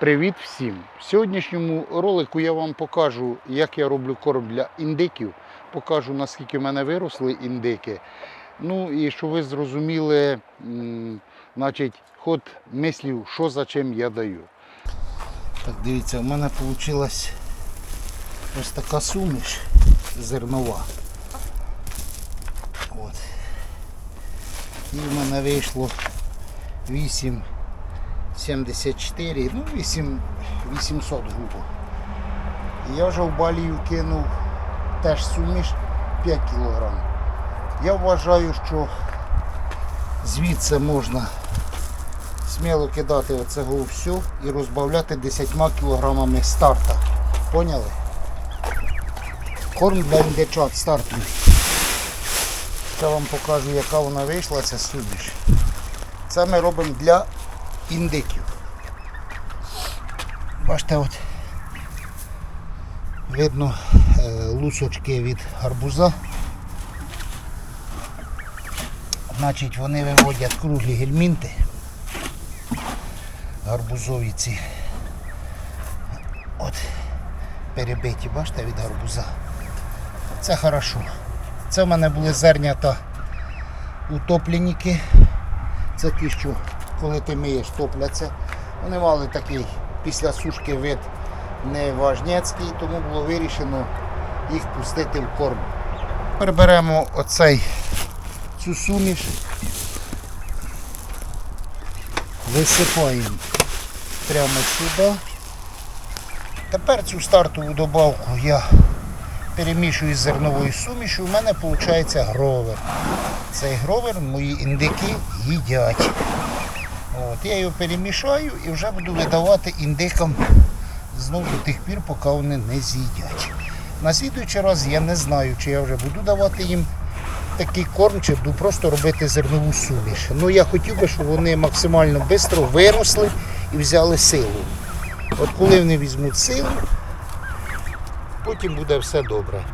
Привіт всім! В сьогоднішньому ролику я вам покажу, як я роблю корм для індиків. Покажу, наскільки в мене виросли індики. Ну і щоб ви зрозуміли, значить, ход мислів, що за чим я даю. Так, дивіться, в мене вийшла ось така суміш зернова. От. І в мене вийшло 8 74, ну 8, 800 грубо. Я вже в балію кинув теж суміш 5 кг. Я вважаю, що звідси можна сміло кидати оцього все і розбавляти 10 кілограмами старта. Поняли? Корм для індичат стартовий. Я вам покажу, яка вона вийшла, ця суміш. Це ми робимо для індиків. Бачите, от видно е, лусочки від гарбуза. Значить, вони виводять круглі гельмінти. Гарбузові ці. От, перебиті, бачите, від гарбуза. Це хорошо. Це в мене були зернята утопленники. Це ті, що коли ти миєш, топляться. Вони мали такий після сушки вид неважнецький, тому було вирішено їх пустити в корм. Тепер оцей цю суміш, висипаємо прямо сюди. Тепер цю стартову добавку я перемішую з зерновою сумішю, у мене виходить гровер. Цей гровер мої індики їдять. От, я його перемішаю і вже буду видавати індикам знову до тих пір, поки вони не з'їдять. На слідуючий раз я не знаю, чи я вже буду давати їм такий корм, чи буду просто робити зернову суміш. Ну я хотів би, щоб вони максимально швидко виросли і взяли силу. От коли вони візьмуть силу, потім буде все добре.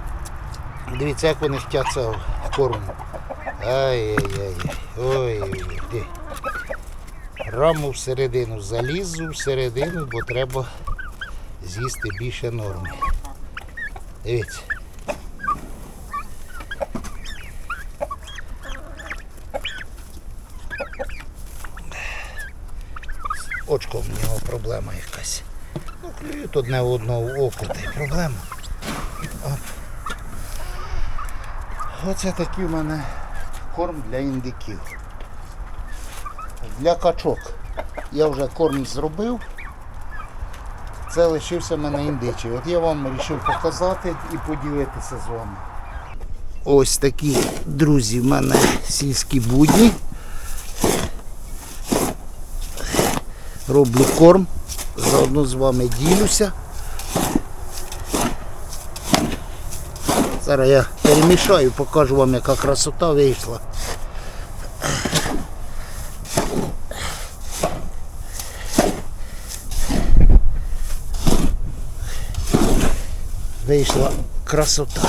Дивіться, як вони хочуть цього корму. Ай-яй-яй. Ой-ой-ой. Раму всередину залізу всередину, бо треба з'їсти більше норми. Дивіться. З Очком в нього проблема якась. Ну, клюють одне в одного в око, та й проблема. Оп. Оце такий у мене корм для індиків. Для качок я вже корм зробив. Це лишився в мене індичий. От я вам вирішив показати і поділитися з вами. Ось такі, друзі, в мене сільські будні. Роблю корм, заодно з вами ділюся. Зараз я перемішаю, покажу вам, яка красота вийшла. Вийшла красота.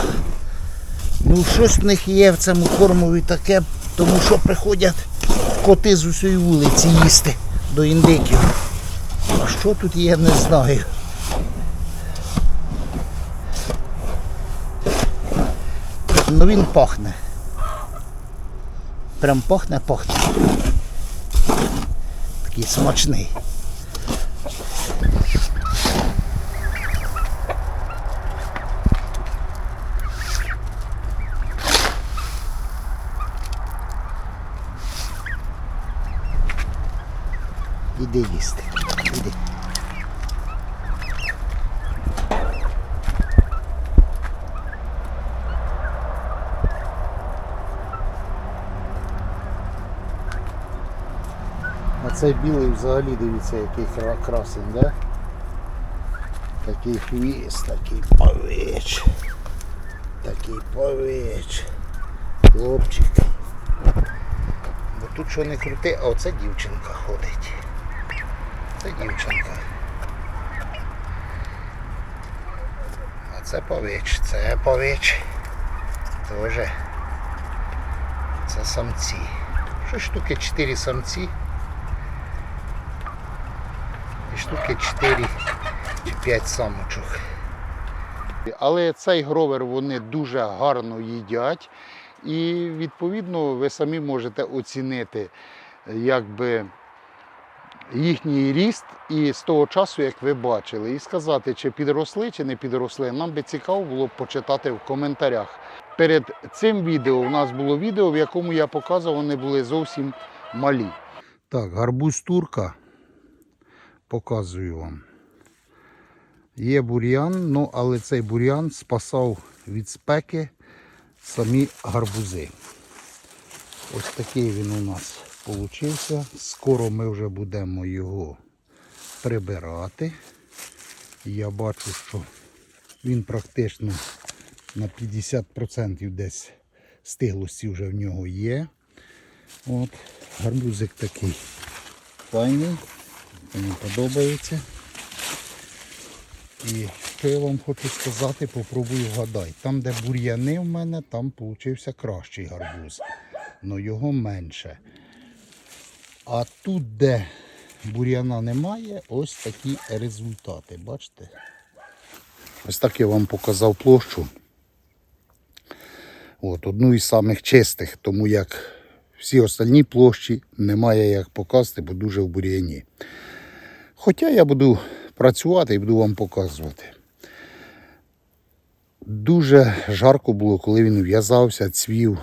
Ну, щось в них є в цьому кормові таке, тому що приходять коти з усієї вулиці їсти до індиків. А що тут є, не знаю. Ну він пахне. Прям пахне, пахне. Такий смачний. Іди їсти. Іди. А цей білий взагалі дивіться, який красень, да? Такий хвіст, такий повіч. Такий повіч. Хлопчик. Бо тут що не крути, а оце дівчинка ходить. Це дівчинка. А це повіч, це повіч. Тоже. Це самці. Що штуки 4 самці. І штуки 4 чи 5 самочок. Але цей гровер вони дуже гарно їдять. І відповідно ви самі можете оцінити якби, їхній ріст і з того часу, як ви бачили, і сказати, чи підросли, чи не підросли, нам би цікаво було б почитати в коментарях. Перед цим відео у нас було відео, в якому я показував, вони були зовсім малі. Так, гарбуз турка. Показую вам. Є бур'ян, ну, але цей бур'ян спасав від спеки самі гарбузи. Ось такий він у нас получився. Скоро ми вже будемо його прибирати. Я бачу, що він практично на 50% десь стиглості вже в нього є. От, гарбузик такий файний, мені подобається. І що я вам хочу сказати, попробую вгадай. Там, де бур'яни в мене, там получився кращий гарбуз. але його менше. А тут, де бур'яна немає, ось такі результати. Бачите? Ось так я вам показав площу. От, одну із самих чистих, тому як всі остальні площі немає як показати, бо дуже в бур'яні. Хоча я буду працювати і буду вам показувати. Дуже жарко було, коли він в'язався, цвів.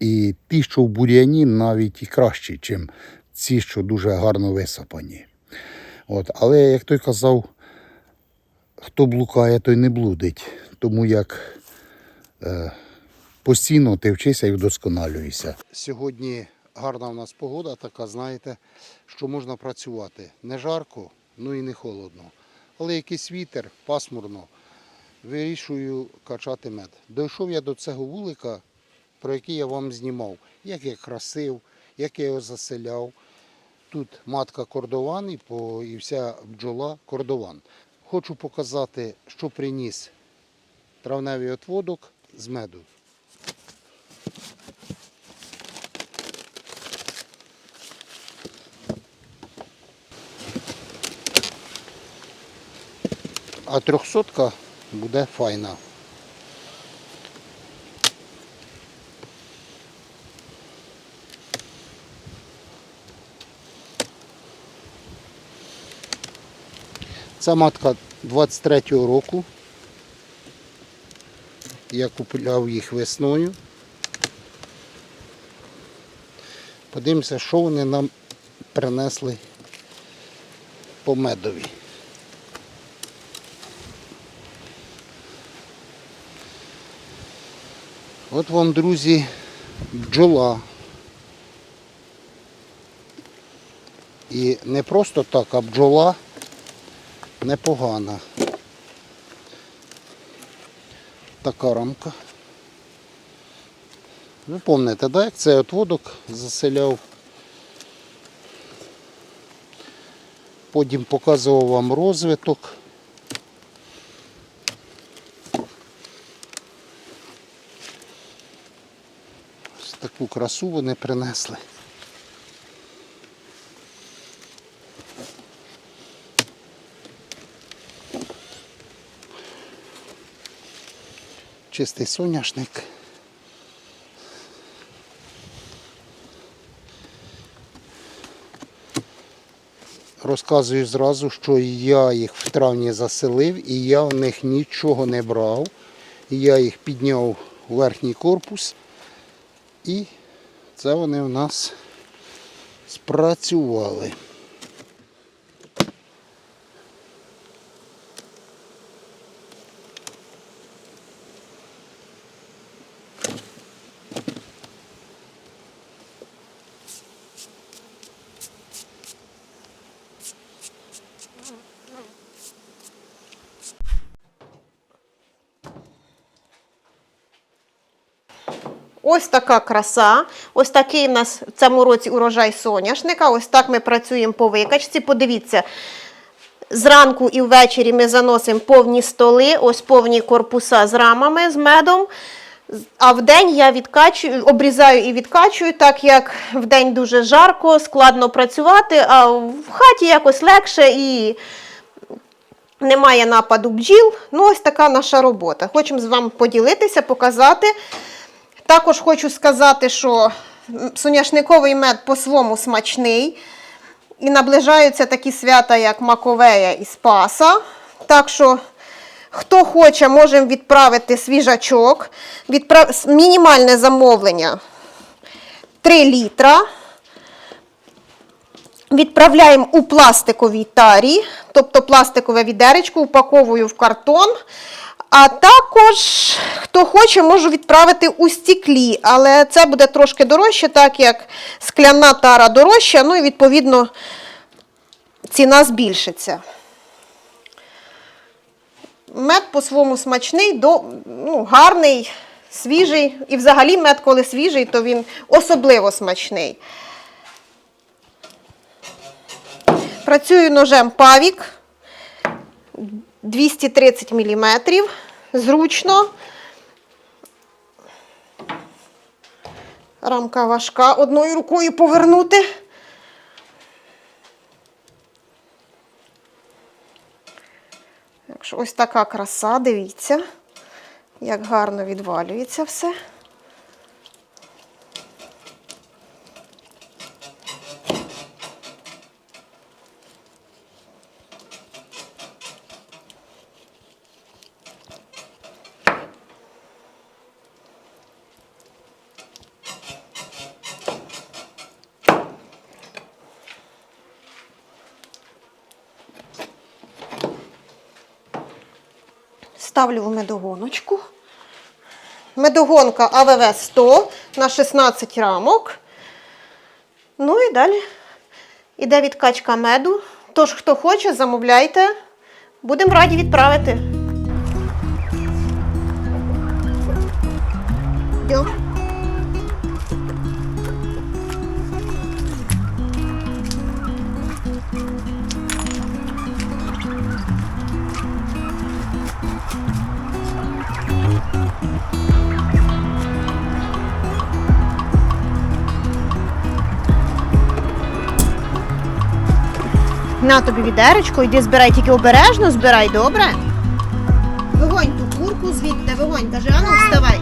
І ті, що в бур'яні, навіть і кращі, ніж ці, що дуже гарно висапані. От. Але, як той казав, хто блукає, той не блудить. Тому як е, постійно ти вчишся і вдосконалюєшся. Сьогодні гарна в нас погода, така, знаєте, що можна працювати. Не жарко, ну і не холодно. Але якийсь вітер, пасмурно. Вирішую качати мед. Дійшов я до цього вулика, про який я вам знімав. Як я красив, як я його заселяв. Тут матка кордован і, по, і вся бджола кордован. Хочу показати, що приніс травневий отводок з меду. А трьохсотка буде файна. Ця матка 23-го року. Я купляв їх весною. Подивимося, що вони нам принесли по медові. От вам, друзі, бджола. І не просто так, а бджола непогана. Така рамка. Ви пам'ятаєте, да, як цей отводок заселяв. Потім показував вам розвиток. Ось таку красу вони принесли. Чистий соняшник. Розказую зразу, що я їх в травні заселив і я в них нічого не брав. Я їх підняв у верхній корпус і це вони в нас спрацювали. Ось така краса. Ось такий в нас в цьому році урожай соняшника. Ось так ми працюємо по викачці. Подивіться, зранку і ввечері ми заносимо повні столи, ось повні корпуса з рамами з медом. А в день я відкачую, обрізаю і відкачую, так як в день дуже жарко, складно працювати, а в хаті якось легше і немає нападу бджіл. Ну, ось така наша робота. Хочемо з вами поділитися, показати. Також хочу сказати, що соняшниковий мед по-своєму смачний. І наближаються такі свята, як Маковея і Спаса. Так що, хто хоче, можемо відправити свіжачок. Відправ... Мінімальне замовлення 3 літра. Відправляємо у пластиковій тарі, тобто пластикове відеречко, упаковую в картон. А також, хто хоче, можу відправити у стіклі, але це буде трошки дорожче, так як скляна тара дорожча, ну і відповідно ціна збільшиться. Мед по-своєму смачний, до, ну, гарний, свіжий. І взагалі мед, коли свіжий, то він особливо смачний. Працюю ножем павік 230 мм. Зручно. Рамка важка. Одною рукою повернути. Якщо ось така краса, дивіться, як гарно відвалюється все. Ставлю в медогоночку. Медогонка АВВ 100 на 16 рамок. Ну і далі іде відкачка меду. Тож, хто хоче, замовляйте. Будемо раді відправити. Йо. На тобі відеречко, йди збирай, тільки обережно збирай, добре? Вигонь ту курку звідти, вигонь, каже, ану, вставай.